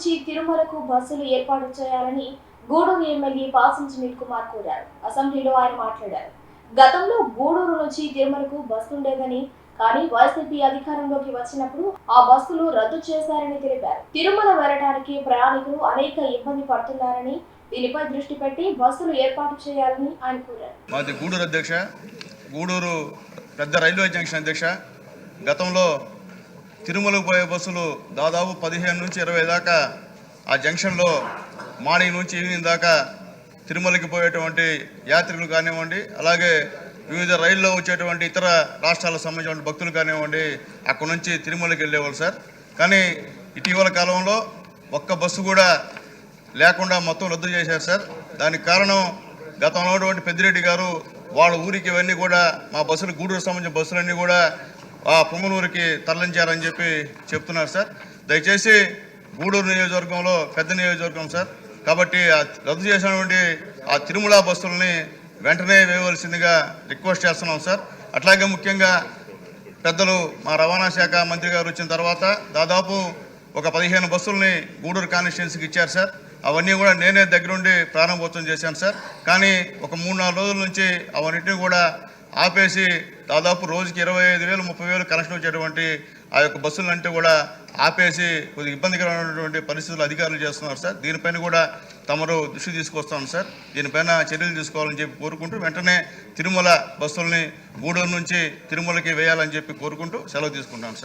నుంచి తిరుమలకు బస్సులు ఏర్పాటు చేయాలని గూడూరు ఎమ్మెల్యే పాసం సునీల్ కుమార్ కోరారు. అసెంబ్లీలో ఆయన మాట్లాడారు. గతంలో గూడూరు నుంచి తిరుమలకు బస్సు ఉండేదని కానీ వైసీపీ అధికారంలోకి వచ్చినప్పుడు ఆ బస్సులు రద్దు చేశారని తెలిపారు. తిరుమల వెళ్ళడానికి ప్రయాణికులు అనేక ఇబ్బంది పడుతున్నారని దీనిపై దృష్టి పెట్టి బస్సులు ఏర్పాటు చేయాలని ఆయన కోరారు. మాది గూడూరు అధ్యక్ష గూడూరు పెద్ద రైల్వే జంక్షన్ అధ్యక్ష. గతంలో తిరుమలకు పోయే బస్సులు దాదాపు పదిహేను నుంచి ఇరవై దాకా ఆ జంక్షన్లో మార్నింగ్ నుంచి ఈవినింగ్ దాకా తిరుమలకి పోయేటువంటి యాత్రికులు కానివ్వండి అలాగే వివిధ రైల్లో వచ్చేటువంటి ఇతర రాష్ట్రాలకు సంబంధించిన భక్తులు కానివ్వండి అక్కడ నుంచి తిరుమలకి వెళ్ళేవాళ్ళు సార్. కానీ ఇటీవల కాలంలో ఒక్క బస్సు కూడా లేకుండా మొత్తం రద్దు చేశారు సార్. దానికి కారణం గతంలో ఉన్నటువంటి పెద్దిరెడ్డి గారు వాళ్ళ ఊరికి ఇవన్నీ కూడా మా బస్సులు గూడూరు సంబంధించిన బస్సులన్నీ కూడా ఆ పొంగనూరుకి తరలించారని చెప్పి చెప్తున్నారు సార్. దయచేసి గూడూరు నియోజకవర్గంలో పెద్ద నియోజకవర్గం సార్. కాబట్టి రద్దు చేసినటువంటి ఆ తిరుమల బస్సులని వెంటనే వేయవలసిందిగా రిక్వెస్ట్ చేస్తున్నాం సార్. అట్లాగే ముఖ్యంగా పెద్దలు మా రవాణా శాఖ మంత్రి గారు వచ్చిన తర్వాత దాదాపు ఒక పదిహేను బస్సుల్ని గూడూరు కాన్స్టిట్యున్సీకి ఇచ్చారు సార్. అవన్నీ కూడా నేనే దగ్గరుండి ప్రారంభోత్సవం చేశాను సార్. కానీ ఒక మూడు నాలుగు రోజుల నుంచి అవన్నిటిని కూడా ఆపేసి దాదాపు రోజుకి ఇరవై ఐదు వేలు ముప్పై వేలు కనెక్షన్ వచ్చేటువంటి ఆ యొక్క బస్సులంటే కూడా ఆపేసి కొద్దిగా ఇబ్బందికరమైనటువంటి పరిస్థితులు అధికారులు చేస్తున్నారు సార్. దీనిపైన కూడా తమరు దృష్టి తీసుకొస్తాను సార్. దీనిపైన చర్యలు తీసుకోవాలని చెప్పి కోరుకుంటూ వెంటనే తిరుమల బస్సుల్ని గూడూరు నుంచి తిరుమలకి వేయాలని చెప్పి కోరుకుంటూ సెలవు తీసుకుంటాను సార్.